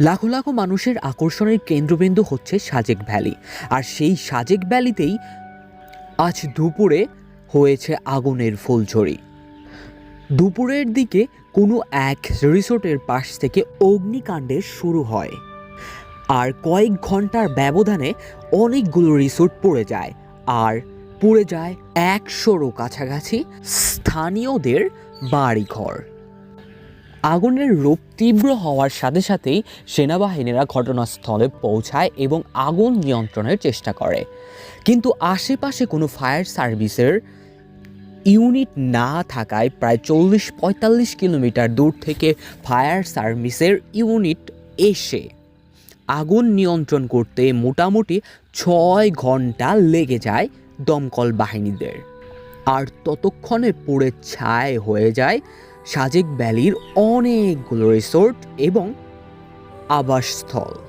লাখো লাখো মানুষের আকর্ষণের কেন্দ্রবিন্দু হচ্ছে সাজেক ভ্যালি। আর সেই সাজেক ভ্যালিতেই আজ দুপুরে হয়েছে আগুনের ফুলঝড়ি। দুপুরের দিকে কোনো এক রিসোর্টের পাশ থেকে অগ্নিকাণ্ডের শুরু হয়। আর কয়েক ঘণ্টার ব্যবধানে অনেকগুলো রিসোর্ট পড়ে যায়। আর পুড়ে যায় একশোরও কাছাকাছি স্থানীয়দের বাড়িঘর। আগুনের রূপ তীব্র হওয়ার সাথে সাথেই সেনাবাহিনীরা ঘটনাস্থলে পৌঁছায় এবং আগুন নিয়ন্ত্রণের চেষ্টা করে। কিন্তু আশেপাশে কোনো ফায়ার সার্ভিসের ইউনিট না থাকায় প্রায় চল্লিশ পঁয়তাল্লিশ কিলোমিটার দূর থেকে ফায়ার সার্ভিসের ইউনিট এসে আগুন নিয়ন্ত্রণ করতে মোটামুটি ছয় ঘণ্টা লেগে যায় দমকল বাহিনীদের। আর ততক্ষণে পুড়ে ছায় হয়ে যায় সাজেক ভ্যালির অনেকগুলো রিসোর্ট এবং আবাসস্থল।